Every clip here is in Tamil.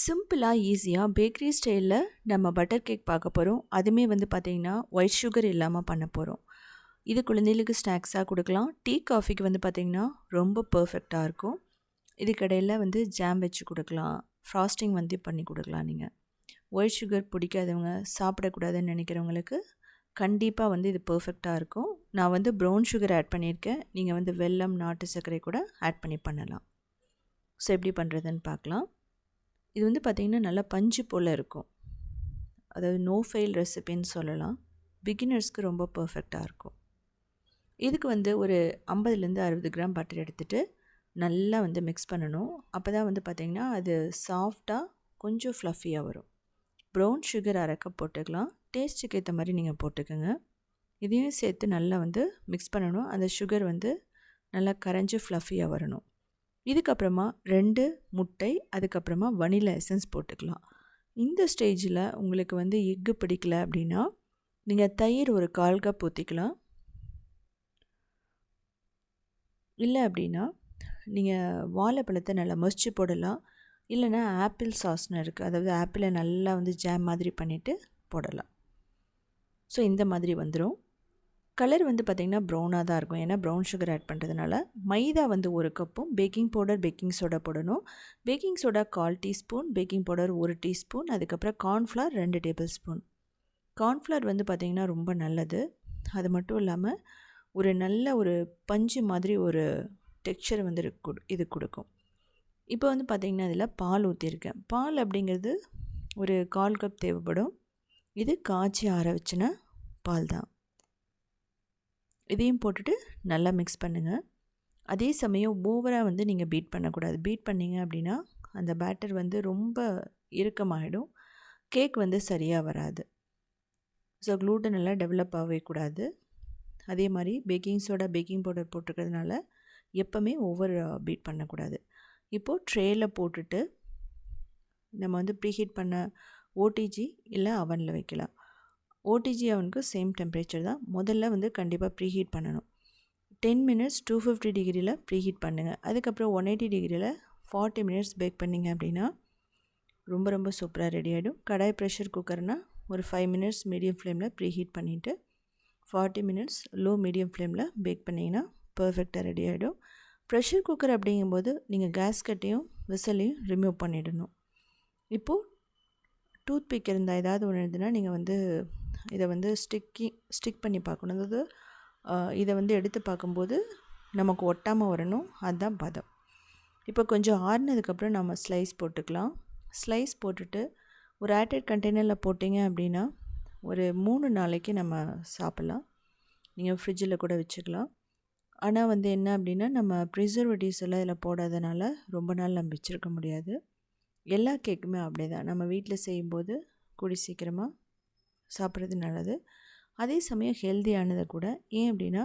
சிம்பிளாக ஈஸியாக பேக்கரி ஸ்டைலில் நம்ம பட்டர் கேக் பார்க்க போகிறோம் அதுவுமே வந்து பார்த்திங்கன்னா ஒயிட் சுகர் இல்லாமல் பண்ண போகிறோம் இது குழந்தைகளுக்கு ஸ்நாக்ஸாக கொடுக்கலாம். டீ காஃபிக்கு வந்து பார்த்திங்கன்னா ரொம்ப பர்ஃபெக்டாக இருக்கும். இதுக்கடையில் வந்து ஜாம் வச்சு கொடுக்கலாம். ஃப்ராஸ்டிங் வந்து பண்ணி கொடுக்கலாம் நீங்கள் ஒயிட் சுகர் பிடிக்காதவங்க சாப்பிடக்கூடாதுன்னு நினைக்கிறவங்களுக்கு கண்டிப்பாக வந்து இது பர்ஃபெக்டாக இருக்கும். நான் வந்து ப்ரௌன் சுகர் ஆட் பண்ணியிருக்கேன். நீங்கள் வந்து வெல்லம் நாட்டு சர்க்கரை கூட ஆட் பண்ணி பண்ணலாம். ஸோ எப்படி பண்ணுறதுன்னு பார்க்கலாம். இது வந்து பார்த்திங்கன்னா நல்லா பஞ்சு போல் இருக்கும். அதாவது நோ ஃபெயில் ரெசிபின்னு சொல்லலாம். பிகினர்ஸ்க்கு ரொம்ப பர்ஃபெக்டாக இருக்கும். இதுக்கு வந்து ஒரு ஐம்பதுலேருந்து அறுபது கிராம் பட்டர் எடுத்துகிட்டு நல்லா வந்து மிக்ஸ் பண்ணணும். அப்போ தான் வந்து பார்த்திங்கன்னா அது சாஃப்டாக கொஞ்சம் ஃப்ளஃபியாக வரும். ப்ரௌன் சுகர் அரை கப் போட்டுக்கலாம். டேஸ்ட்டுக்கு ஏற்ற மாதிரி நீங்கள் போட்டுக்கோங்க. இதையும் சேர்த்து நல்லா வந்து மிக்ஸ் பண்ணணும். அந்த சுகர் வந்து நல்லா கரைஞ்சி ஃப்ளஃபியாக வரணும். இதுக்கப்புறமா ரெண்டு முட்டை அதுக்கப்புறமா வனிலா எசன்ஸ் போட்டுக்கலாம். இந்த ஸ்டேஜில் உங்களுக்கு வந்து எக்கு பிடிக்கல அப்படின்னா நீங்கள் தயிர் ஒரு கால் கப் ஊற்றிக்கலாம் இல்லை அப்படின்னா நீங்கள் வாழைப்பழத்தை நல்லா மசிச்சு போடலாம். இல்லைனா ஆப்பிள் சாஸ்னு இருக்குது அதாவது ஆப்பிளை நல்லா வந்து ஜாம் மாதிரி பண்ணிவிட்டு போடலாம். ஸோ இந்த மாதிரி வந்துடும் கலர் வந்து பார்த்திங்கன்னா ப்ரௌனாக தான் இருக்கும். ஏன்னா ப்ரௌன் சுகர் ஆட் பண்ணுறதுனால மைதா வந்து ஒரு கப்பும் பேக்கிங் பவுடர் பேக்கிங் சோடா போடணும். பேக்கிங் சோடா கால் டீஸ்பூன் பேக்கிங் பவுடர் ஒரு டீஸ்பூன் அதுக்கப்புறம் கார்ன்ஃப்ளவர் ரெண்டு டேபிள் ஸ்பூன் கார்ன்ஃப்ளவர் வந்து பார்த்திங்கன்னா ரொம்ப நல்லது. அது மட்டும் இல்லாமல் ஒரு நல்ல ஒரு பஞ்சு மாதிரி ஒரு டெக்ஸ்சர் வந்து இது கொடுக்கும். இப்போ வந்து பார்த்திங்கன்னா இதில் பால் ஊற்றிருக்கேன் பால் அப்படிங்கிறது ஒரு கால் கப் தேவைப்படும். இது காய்ச்சி ஆற வச்சுன பால் தான். இதையும் போட்டுட்டு நல்லா மிக்ஸ் பண்ணுங்கள் அதே சமயம் ஓவராக வந்து நீங்கள் பீட் பண்ணக்கூடாது. பீட் பண்ணிங்க அப்படின்னா அந்த பேட்டர் வந்து ரொம்ப இறுக்கமாகிடும் கேக் வந்து சரியாக வராது. ஸோ க்ளூட்டன் எல்லாம் டெவலப் ஆகவே கூடாது. அதே மாதிரி பேக்கிங் சோடா பேக்கிங் பவுடர் போட்டிருக்கிறதுனால எப்போவுமே ஓவர் பீட் பண்ணக்கூடாது. இப்போது ட்ரேயில் போட்டுட்டு நம்ம வந்து ப்ரீஹீட் பண்ண ஓடிஜி இல்லை அவனில் வைக்கலாம். ஓடிஜி அவனுக்கு சேம் டெம்பரேச்சர் தான். முதல்ல வந்து கண்டிப்பாக ப்ரீஹீட் பண்ணணும். டென் மினிட்ஸ் டூ ஃபிஃப்டி டிகிரியில் ப்ரீஹீட் பண்ணுங்கள் அதுக்கப்புறம் ஒன் எயிட்டி டிகிரியில் ஃபார்ட்டி மினிட்ஸ் பேக் பண்ணிங்க அப்படின்னா ரொம்ப ரொம்ப சூப்பராக ரெடி ஆகிடும் கடாய் ப்ரெஷர் குக்கர்னால் ஒரு ஃபைவ் மினிட்ஸ் மீடியம் ஃப்ளேமில் ப்ரீஹீட் பண்ணிவிட்டு ஃபார்ட்டி மினிட்ஸ் லோ மீடியம் ஃப்ளேமில் பேக் பண்ணிங்கன்னா பர்ஃபெக்டாக ரெடி ஆகிடும் ப்ரெஷர் குக்கர் அப்படிங்கும்போது நீங்கள் கேஸ் கட்டையும் விசலையும் ரிமூவ் பண்ணிடணும். இப்போது டூத் பிக் இருந்தால் ஏதாவது ஒன்று இருந்ததுன்னா நீங்கள் வந்து இதை வந்து ஸ்டிக்கி ஸ்டிக் பண்ணி பார்க்கணும். அதாவது இதை வந்து எடுத்து பார்க்கும்போது நமக்கு ஒட்டாமல் வரணும். அதுதான் பதம். இப்போ கொஞ்சம் ஆறுனதுக்கப்புறம் நம்ம ஸ்லைஸ் போட்டுக்கலாம். ஸ்லைஸ் போட்டுட்டு ஒரு ஆட்டட் கண்டெய்னரில் போட்டிங்க அப்படின்னா ஒரு மூணு நாளைக்கு நம்ம சாப்பிட்லாம். நீங்கள் ஃப்ரிட்ஜில் கூட வச்சுக்கலாம். ஆனால் வந்து என்ன அப்படின்னா நம்ம ப்ரிசர்வேட்டிவ்ஸ் எல்லாம் இதில் போடாதனால ரொம்ப நாள் நம்ம வச்சுருக்க முடியாது. எல்லா கேக்குமே அப்படி தான் நம்ம வீட்டில் செய்யும்போது கூடி சீக்கிரமாக சாப்பிட்றது நல்லது. அதே சமயம் ஹெல்த்தியானதை கூட. ஏன் அப்படின்னா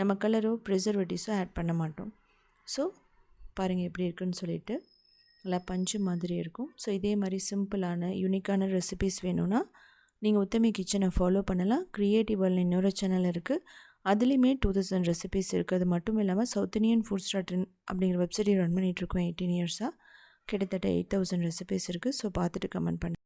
நம்ம கலரோ ப்ரிசர்வேட்டிவ்ஸோ ஆட் பண்ண மாட்டோம். ஸோ பாருங்கள் எப்படி இருக்குன்னு சொல்லிட்டு. நல்லா பஞ்சு மாதிரி இருக்கும். ஸோ இதே மாதிரி சிம்பிளான யூனிக்கான ரெசிபிஸ் வேணும்னா நீங்கள் உத்தமி கிச்சனை ஃபாலோ பண்ணலாம். க்ரியேட்டிவ் வேர்ல்டு இன்னொரு சேனல் இருக்குது அதுலேயுமே டூ தௌசண்ட் ரெசிபிஸ் இருக்குது அது மட்டும் இல்லாமல் சவுத் இந்தியன் ஃபுட் ஸ்டார்டன் அப்படிங்கிற வெப்சைட்டை ரன் பண்ணிகிட்ருக்கோம் எயிட்டீன் இயர்ஸாக கிட்டத்தட்ட எயிட் தௌசண்ட் ரெசிபிஸ் இருக்குது ஸோ பார்த்துட்டு கமெண்ட் பண்ணுங்கள்